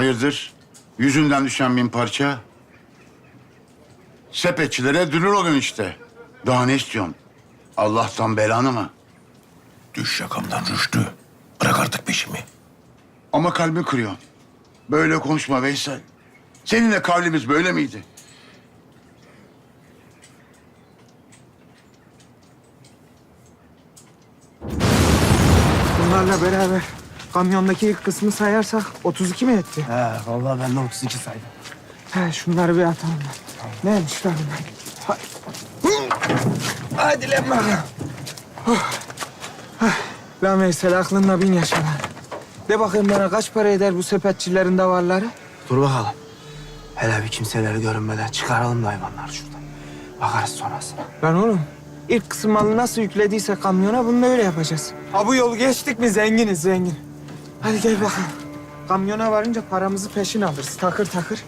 Hayırdır? Yüzünden düşen bin parça. Sepetçilere dünür olun işte. Daha ne istiyorsun? Allah'tan belanı mı? Düş yakamdan Rüştü. Bırak artık peşimi. Ama kalbimi kırıyor. Böyle konuşma Veysel. Seninle kavlimiz böyle miydi? Bunlarla beraber kamyondaki ilk kısmı sayarsak 32 mi etti? He vallahi ben de 32 saydım. He şunları bir atalım. Neymiş lan bunlar? Hadi. Hadi lan bakalım. Oh. Lan Veysel aklınla bin yaşa lan. De bakayım bana kaç para eder bu sepetçilerin davarları? Dur bakalım. Hele bir kimseleri görünmeden çıkaralım da hayvanları şuradan. Bakarız sonrasına. Lan oğlum ilk kısım malı nasıl yüklediyse kamyona bunu da öyle yapacağız. Ha bu yolu geçtik mi zenginiz zengin. Hadi gel bakalım. Kamyona varınca paramızı peşin alırız takır takır.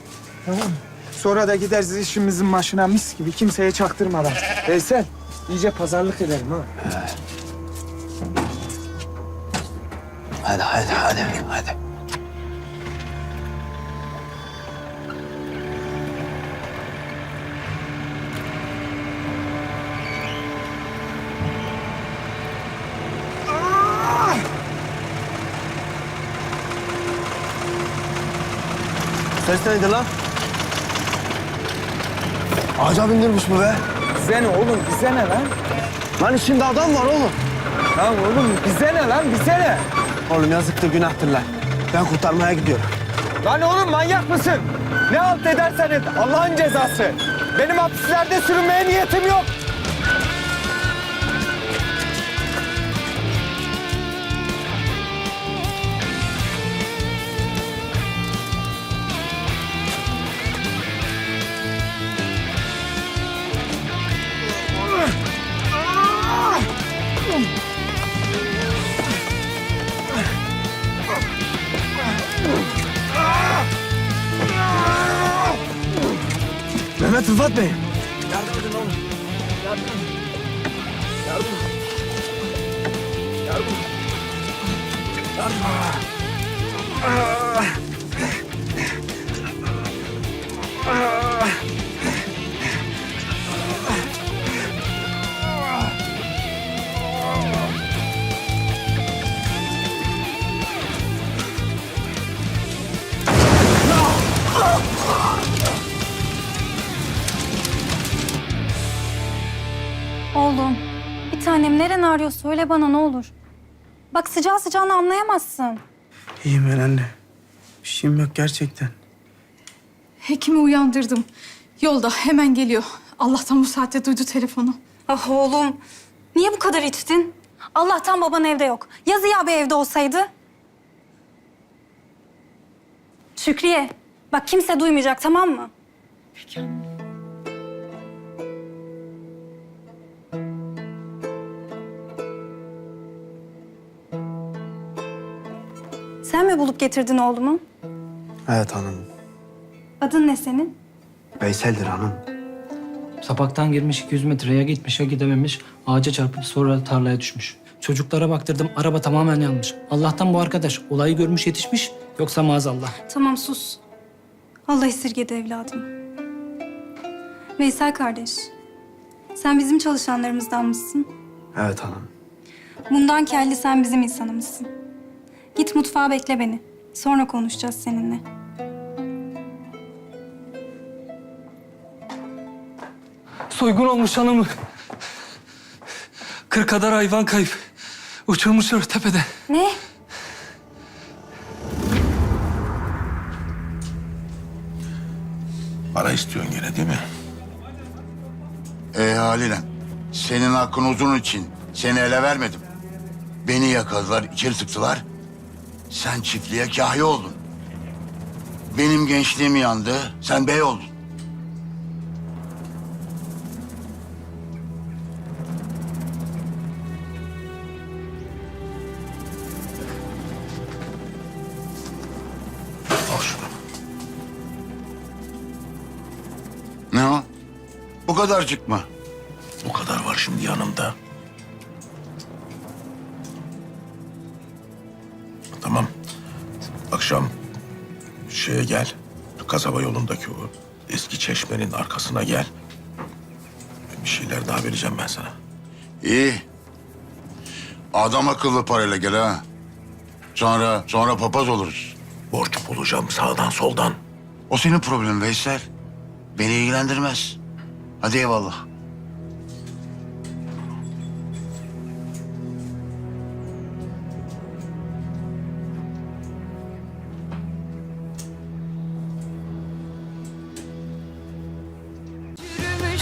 Tamam mı? Sonra da gideriz işimizin başına mis gibi kimseye çaktırmadan. Veysel iyice pazarlık edelim ha. Hadi hadi hadi hadi. Ses neydi lan? Ağaca bindirmiş bu be. Bize ne oğlum bize ne lan? Lan içinde adam var oğlum. Lan oğlum bize ne lan bize ne? Oğlum yazıktır günahtır lan. Ben kurtarmaya gidiyorum. Lan oğlum manyak mısın? Ne halt edersen et Allah'ın cezası. Benim hapislerde sürünmeye niyetim yok. Mehmet Rıfat Bey. Oğlum, tanem neren ağrıyor söyle bana ne olur. Bak sıcağı sıcağını anlayamazsın. İyiyim ben anne. Bir şeyim yok gerçekten. Hekimi uyandırdım. Yolda hemen geliyor. Allah'tan bu saatte duydu telefonu. Ah oğlum, niye bu kadar içtin? Allah'tan baban evde yok. Ya Ziya Bey evde olsaydı? Şükriye, bak kimse duymayacak tamam mı? Sen mi bulup getirdin oğlumu? Evet hanım. Adın ne senin? Veysel'dir hanım. Sapaktan girmiş 200 metreye gitmiş ya gidememiş. Ağaca çarpıp sonra tarlaya düşmüş. Çocuklara baktırdım araba tamamen yanmış. Allah'tan bu arkadaş olayı görmüş yetişmiş yoksa maazallah. Tamam sus. Allah esirgedi evladım. Veysel kardeş, sen bizim çalışanlarımızdan mısın? Evet hanım. Bundan kelli sen bizim insanımızsın. Git mutfağa bekle beni. Sonra konuşacağız seninle. Soygun olmuş hanımı. Kırk kadar hayvan kayıp. Uçurmuşlar tepede. Ne? Para istiyorsun gene değil mi? E haliyle. Senin hakkın uzun için seni ele vermedim. Beni yakaladılar, içeri tıktılar. Sen çiftliğe kahya oldun. Benim gençliğim yandı, sen bey oldun. Al şunu. Ne o? Bu kadarcık mı? Bu kadar var şimdi yanımda. Tamam. Akşam şey Bahçe'ye gel. Kasaba yolundaki o eski çeşmenin arkasına gel. Bir şeyler daha vereceğim ben sana. İyi. Adam akıllı parayla gel ha. Sonra, sonra papaz oluruz. Borç bulacağım sağdan soldan. O senin problemin Veysel. Beni ilgilendirmez. Hadi eyvallah.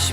Boş